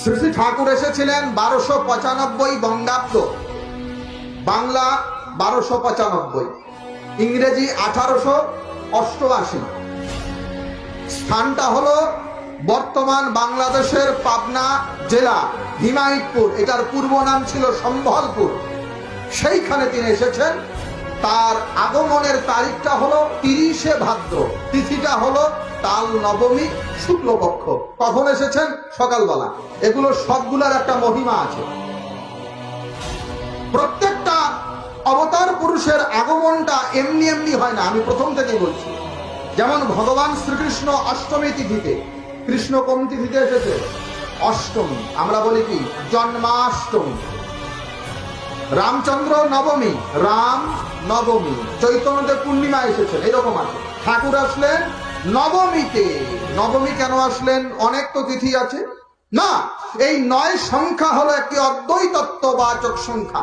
শ্রী শ্রী ঠাকুর এসেছিলেন বারোশো পঁচানব্বই বঙ্গাব্দ। বাংলা বারোশো পঁচানব্বই। ইংরেজি আঠারোশো অষ্টআশি। স্থানটা হলো বর্তমান বাংলাদেশের পাবনা জেলা, হিমায়তপুর। এটার পূর্ব নাম ছিল সম্বলপুর। সেইখানে তিনি এসেছেন। তার আগমনের তারিখটা হলো তিরিশে ভাদ্র। তিথিটা হলো তাল নবমী শুক্লপক্ষ। কখন এসেছেন? সকালবেলা। এগুলো সবগুলোর একটা মহিমা আছে। প্রত্যেকটা অবতার পুরুষের আগমনটা এমনি এমনি হয় না, আমি প্রথম থেকেই বলছি। যেমন ভগবান শ্রীকৃষ্ণ অষ্টমী তিথিতে। কৃষ্ণ কোন তিথিতে এসেছে? অষ্টমী। আমরা বলি কি? জন্মাষ্টমী। রামচন্দ্র নবমী। রাম নবমী, চৈতন্যদেব পূর্ণিমা এসেছেন, এরকম আছে। ঠাকুর আসলেন নবমীতে। নবমী কেন আসলেন? অনেক তো তিথি আছে। না, এই নয় সংখ্যা হলো একটি অদ্বৈতত্ববাচক সংখ্যা।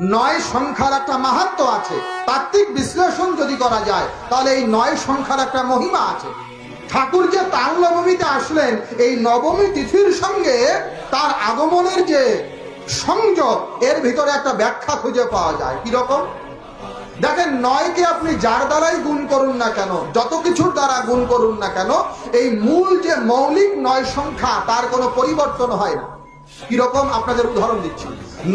নয় সংখ্যার একটা মাহাত্ম আছে। তাত্ত্বিক বিশ্লেষণ যদি করা যায়, তাহলে এই নয় সংখ্যার একটা মহিমা আছে। ঠাকুর যে তার নবমীতে আসলেন, এই নবমী তিথির সঙ্গে তার আগমনের যে সংযোগ এর ভিতরে একটা ব্যাখ্যা খুঁজে পাওয়া যায়। কীরকম দেখেন নয়কে আপনি যার দ্বারাই গুণ করুন না কেন, যত কিছুর দ্বারা গুণ করুন না কেন, এই মূল যে মৌলিক নয় সংখ্যা, তার কোনো পরিবর্তন হয় না। কীরকম আপনাদের উদাহরণ দিচ্ছি।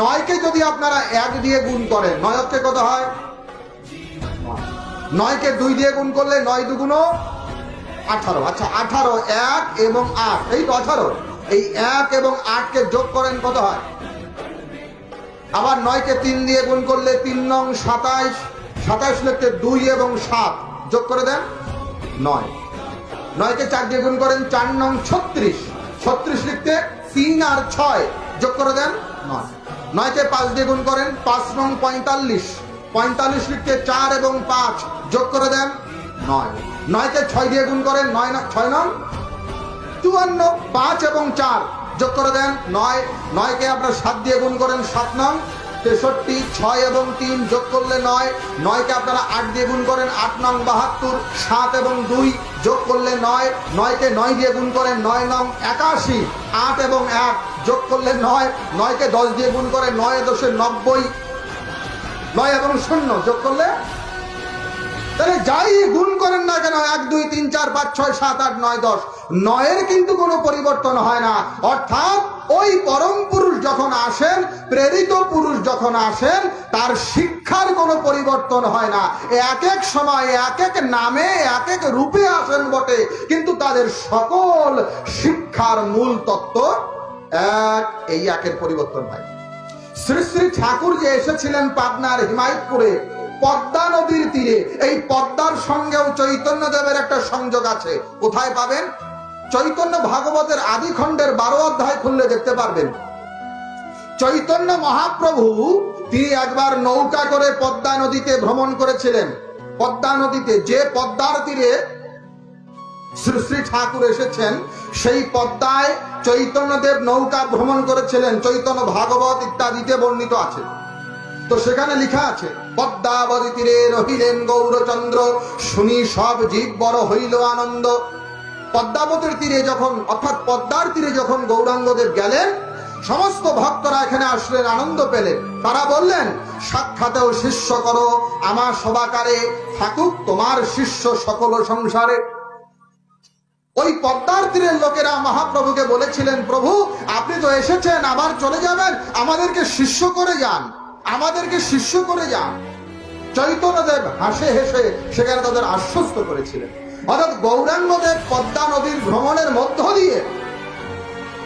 নয়কে যদি আপনারা এক দিয়ে গুণ করেন নয় হচ্ছে কত হয়? নয়কে দুই দিয়ে গুণ করলে নয় দুগুণ আঠারো। আচ্ছা আঠারো, এক এবং আট, এই তো আঠারো। এই এক এবং আটকে যোগ করেন কত হয়? আবার নয়কে তিন দিয়ে গুণ করলে তিন নং সাতাইশ। সাতাইশ লিখতে দুই এবং সাত। যোগ করে দেন নয়। নয়কে চার দিয়ে গুণ করেন চার নং ছত্রিশ। ছত্রিশ লিখতে তিন আর ছয়। যোগ করে দেন নয়। নয়কে পাঁচ দিয়ে গুণ করেন পাঁচ নং পঁয়তাল্লিশ। পঁয়তাল্লিশ লিখতে চার এবং পাঁচ। যোগ করে দেন নয়। নয়কে ছয় দিয়ে গুণ করেন নয় ছয় নং চুয়ান্ন। পাঁচ এবং চার। যোগ করে দেন। নয়, নয়কে আপনার সাত দিয়ে গুণ করেন, সাত নং। তেষট্টি, ছয় এবং তিন যোগ করলে নয়। নয়কে আপনারা আট দিয়ে গুণ করেন, আট নং বাহাত্তর, সাত এবং দুই যোগ করলে নয়। নয়কে নয় দিয়ে গুণ করেন, নয় নং একাশি, আট এবং এক যোগ করলে নয়। নয়কে দশ দিয়ে গুণ করে নয় দশে নব্বই, নয় এবং শূন্য যোগ করলে তাহলে যাই গুণ করেন না কেন, এক, দুই, তিন, চার, পাঁচ, ছয়, সাত, আট, নয়, দশ। নয়ের কিন্তু কোনো পরিবর্তন হয় না। অর্থাৎ ওই পরম পুরুষ যখন আসেন, প্রেরিত পুরুষ যখন আসেন, তার শিক্ষার কোনো পরিবর্তন হয় না। এক এক সময়, এক এক নামে, এক এক রূপে আসেন বটে। কিন্তু তাদের সকল শিক্ষার মূল তত্ত্ব এক, এই একের পরিবর্তন হয়। শ্রী শ্রী ঠাকুর যে এসেছিলেন পাবনার হিমায়তপুরে পদ্মা নদীর তীরে, এই পদ্মার সঙ্গেও চৈতন্য দেবের একটা সংযোগ আছে। কোথায় পাবেন? চৈতন্য ভাগবতের আদি খণ্ডের বারো অধ্যায় খুললে দেখতে পারবেন। চৈতন্য মহাপ্রভু তিনি একবার নৌকা করে পদ্মা নদীতে ভ্রমণ করেছিলেন। পদ্মা নদীতে যে পদ্মার তীরে শ্রী শ্রী ঠাকুর এসেছেন, সেই পদ্মায় চৈতন্যদেব নৌকা ভ্রমণ করেছিলেন। চৈতন্য ভাগবত ইত্যাদিতে বর্ণিত আছে। তো সেখানে লিখা আছে, পদ্মাবতী তীরে রহিলেন গৌরচন্দ্র, শুনি সব জীব বড় হইল আনন্দ। পদ্মাবতীর তীরে যখন, অর্থাৎ পদ্মার তীরে যখন গৌরাঙ্গদেব গেলেন, সমস্ত ভক্তরা এখানে আসলেন, আনন্দ পেলেন। তারা বললেন, সাক্ষাতেও শিষ্য করো, আমার সবাকারে থাকুক তোমার শিষ্য সকল সংসারে। ওই পদ্মার তীরের লোকেরা মহাপ্রভুকে বলেছিলেন, প্রভু, আপনি তো এসেছেন, আবার চলে যাবেন, আমাদেরকে শিষ্য করে যান। আমাদেরকে শিষ্য করে যান। চৈতন্যদেব হাসে হেসে সেখানে তাদের আশ্বস্ত করেছিলেন। অর্থাৎ গৌরাঙ্গদেব পদ্মা নদীর ভ্রমণের মধ্য দিয়ে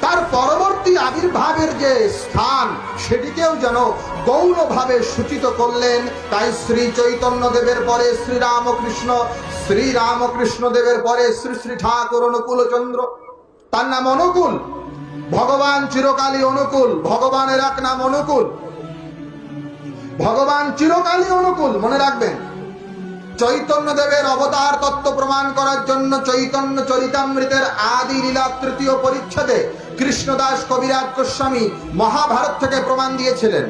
তার পরবর্তী আবির্ভাবের যে স্থান, সেটিকেও যেন গৌরভাবে সূচিত করলেন। তাই শ্রী চৈতন্য দেবের পরে শ্রী রামকৃষ্ণ শ্রী রামকৃষ্ণ দেবের পরে শ্রী শ্রী ঠাকুর অনুকূল চন্দ্র। তার নাম অনুকূল। ভগবান চিরকালই অনুকূল। ভগবানের এক নাম অনুকূল। ভগবান চিরকালই অনুকূল, মনে রাখবেন। চৈতন্য দেবের অবতার তত্ত্ব প্রমাণ করার জন্য চৈতন্য চরিতামৃতের আদি লীলা তৃতীয় পরিচ্ছেদে কৃষ্ণদাস কবিরাজ গোস্বামী মহাভারত থেকে প্রমাণ দিয়েছিলেন।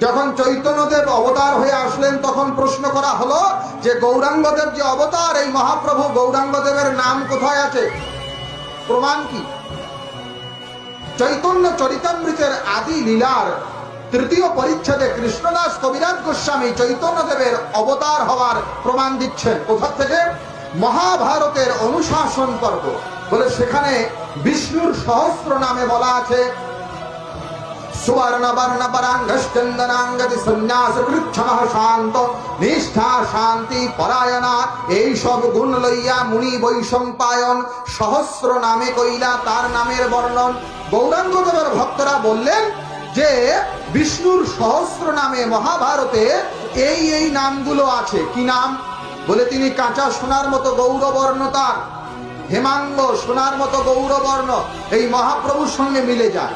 যখন চৈতন্যদেব অবতার হয়ে আসলেন, তখন প্রশ্ন করা হলো যে গৌরাঙ্গদেব যে অবতার, এই মহাপ্রভু গৌরাঙ্গদেবের নাম কোথায় আছে? প্রমাণ কি? চৈতন্য চরিতামৃতের আদি লীলার তৃতীয় পরিচ্ছেদে কৃষ্ণদাস কবিরাজ গোস্বামী চৈতন্য দেবের অবতার হওয়ার প্রমাণ দিচ্ছেন। কোথা থেকে? মহাভারতের অনুশাসন পর্ব। বলে সেখানে বিষ্ণুর সহস্র নামে বলা আছে নিষ্ঠা শান্তি পরায়ণা, এই গুণ লইয়া মুনি বৈশম্পায়ন, সহস্র নামে কইলা তার নামের বর্ণন। গৌরাঙ্গদেবের ভক্তরা বললেন যে বিষ্ণুর সহস্র নামে মহাভারতে এই এই নামগুলো আছে। কি নাম? বলে তিনি কাঁচা সোনার মতো গৌরবর্ণ তার। হেমাঙ্গ সোনার মতো গৌরবর্ণ এই মহাপ্রভুর সঙ্গে মিলে যায়।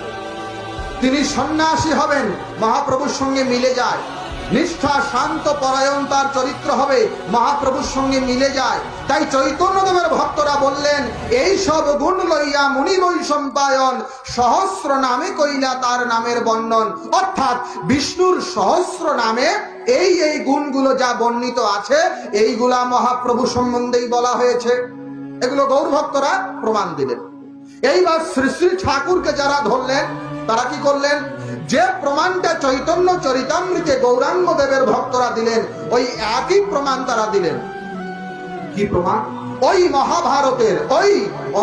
তিনি সন্ন্যাসী হবেন, মহাপ্রভুর সঙ্গে মিলে যায়। নিষ্ঠা, শান্ত পরায়ণ তার চরিত্র হবে। মহাপ্রভুর সঙ্গে মিলে যায়। তাই চৈতন্যদেবের ভক্তরা বললেন, এই সব গুণ লইয়া মুনি বৈশম্পায়ন, সহস্র নামে কইলা তার নামের বর্ণন। অর্থাৎ বিষ্ণুর সহস্র নামে এই এই গুণগুলো যা বর্ণিত আছে, এইগুলা মহাপ্রভু সম্বন্ধেই বলা হয়েছে। এগুলো গৌর ভক্তরা প্রমাণ দিলেন। এইবার শ্রী শ্রী ঠাকুরকে যারা ধরলেন তারা কি করলেন? যে প্রমাণটা চৈতন্য চরিতামৃতে গৌরাঙ্গ দেবের ভক্তরা দিলেন, ওই একই প্রমাণ তারা দিলেন। কি প্রমাণ? ওই মহাভারতের, ওই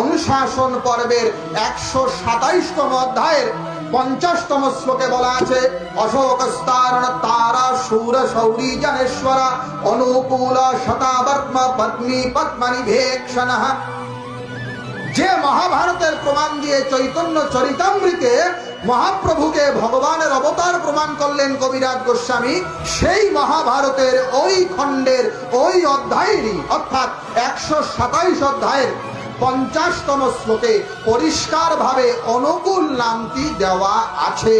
অনুশাসন পর্বের একশো সাতাইশতম অধ্যায়ের পঞ্চাশতম শ্লোকে বলা আছে, অশোক তারা শূর শৌরী জনেশ্বরা, অনুকূল শতাবর্ম পত্নী পদ্মনি ভেক্ষণ যে মহাভারতের প্রমাণ দিয়ে চৈতন্য চরিতামৃতে মহাপ্রভুকে ভগবানের অবতার প্রমাণ করলেন কবিরাজ গোস্বামী, সেই মহাভারতের ওই খণ্ডের ওই অধ্যায়েরই, অর্থাৎ একশো সাতাইশ অধ্যায়ের পঞ্চাশতম শ্লোকে পরিষ্কার ভাবে অনুকূল নামটি দেওয়া আছে।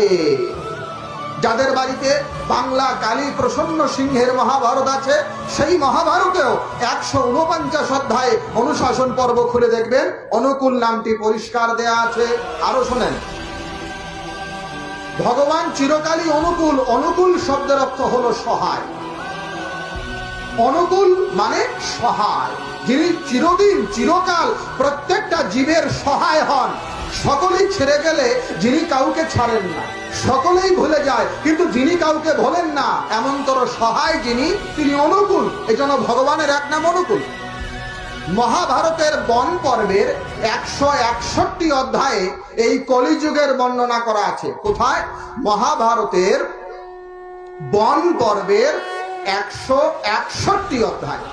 যাদের বাড়িতে বাংলা কালী প্রসন্ন সিংহের মহাভারত আছে, সেই মহাভারতেও একশো উনপঞ্চাশ অধ্যায় অনুশাসন পর্ব খুলে দেখবেন। অনুকূল নামটি পরিষ্কার দেয়া আছে। আরও শোনেন। ভগবান চিরকালই অনুকূল অনুকূল শব্দের অর্থ হল সহায়। অনুকূল মানে সহায়। যিনি চিরদিন, চিরকাল প্রত্যেকটা জীবের সহায় হন। সকলেই ছেড়ে গেলে যিনি কাউকে ছাড়েন না, সকলেই ভুলে যায়, কিন্তু যিনি কাউকে ভোলেন না, এমনতর সহায় যিনি, তিনি অনুকূল এই জন্য ভগবানের এক নাম অনুকূল। মহাভারতের বন পর্বের একশো একষট্টি অধ্যায়ে এই কলিযুগের বর্ণনা করা আছে। কোথায়? মহাভারতের বন পর্বের একশো একষট্টি অধ্যায়।